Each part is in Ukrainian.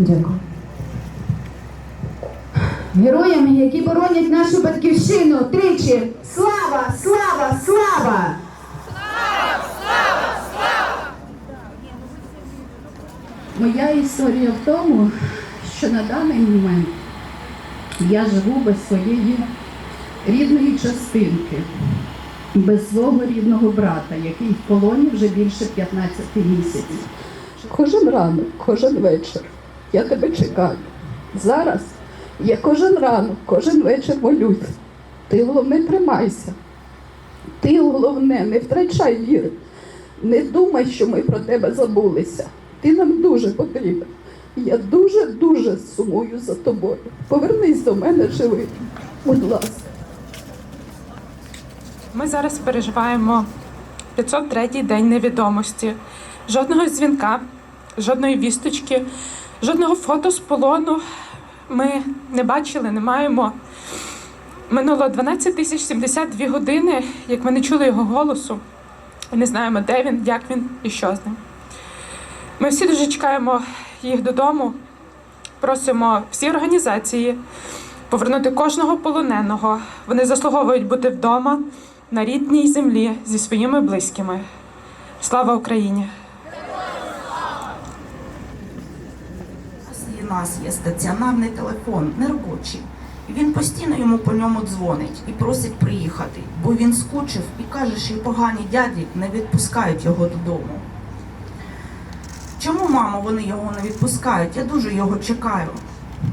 Дякую. Героям, які боронять нашу батьківщину, тричі. Слава, слава, слава! Моя історія в тому, що на даний момент я живу без своєї рідної частинки, без свого рідного брата, який в полоні вже більше 15 місяців. Кожен ранок, кожен вечір я тебе чекаю. Зараз я кожен ранок, кожен вечір молюсь. Ти головне тримайся. Ти головне, не втрачай віри. Не думай, що ми про тебе забулися. Ти нам дуже потрібен. Я дуже-дуже сумую за тобою. Повернись до мене живим. Будь ласка. Ми зараз переживаємо 503-й день невідомості. Жодного дзвінка, жодної вісточки, жодного фото з полону ми не бачили, не маємо. Минуло 12 тисяч 72 години, як ми не чули його голосу. І не знаємо, де він, як він і що з ним. Ми всі дуже чекаємо їх додому, просимо всі організації повернути кожного полоненого. Вони заслуговують бути вдома на рідній землі зі своїми близькими. Слава Україні! У нас є стаціонарний телефон, неробочий. Він постійно йому по ньому дзвонить і просить приїхати, бо він скучив і каже, що погані дяді не відпускають його додому. Чому, мамо, вони його не відпускають? Я дуже його чекаю.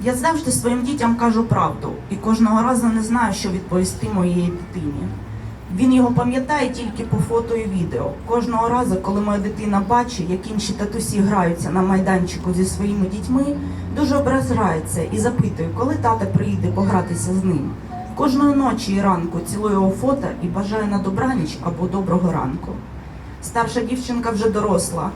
Я завжди своїм дітям кажу правду і кожного разу не знаю, що відповісти моїй дитині. Він його пам'ятає тільки по фото і відео. Кожного разу, коли моя дитина бачить, як інші татусі граються на майданчику зі своїми дітьми, дуже образрається і запитує, коли тата приїде погратися з ним. Кожної ночі і ранку цілує його фото і бажає на добраніч або доброго ранку. Старша дівчинка вже доросла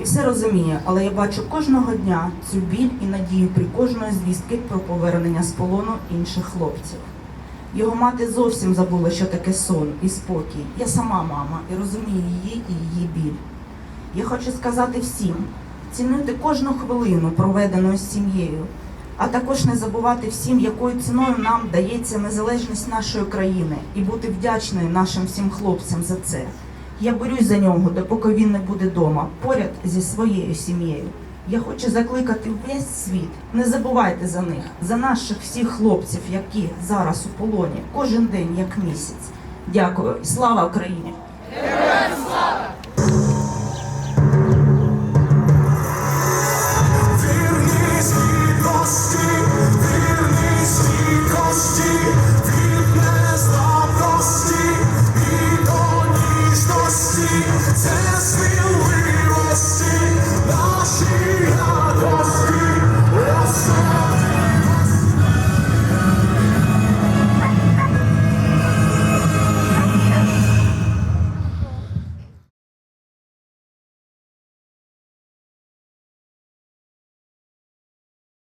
і все розуміє, але я бачу кожного дня цю біль і надію при кожної звістки про повернення з полону інших хлопців. Його мати зовсім забула, що таке сон і спокій. Я сама мама і розумію її і її біль. Я хочу сказати всім: цінуйте кожну хвилину, проведену з сім'єю, а також не забувати всім, якою ціною нам дається незалежність нашої країни, і бути вдячною нашим всім хлопцям за це. Я борюсь за нього, допоки він не буде вдома, поряд зі своєю сім'єю. Я хочу закликати весь світ. Не забувайте за них, за наших всіх хлопців, які зараз у полоні, кожен день як місяць. Дякую. Слава Україні! Героям слава!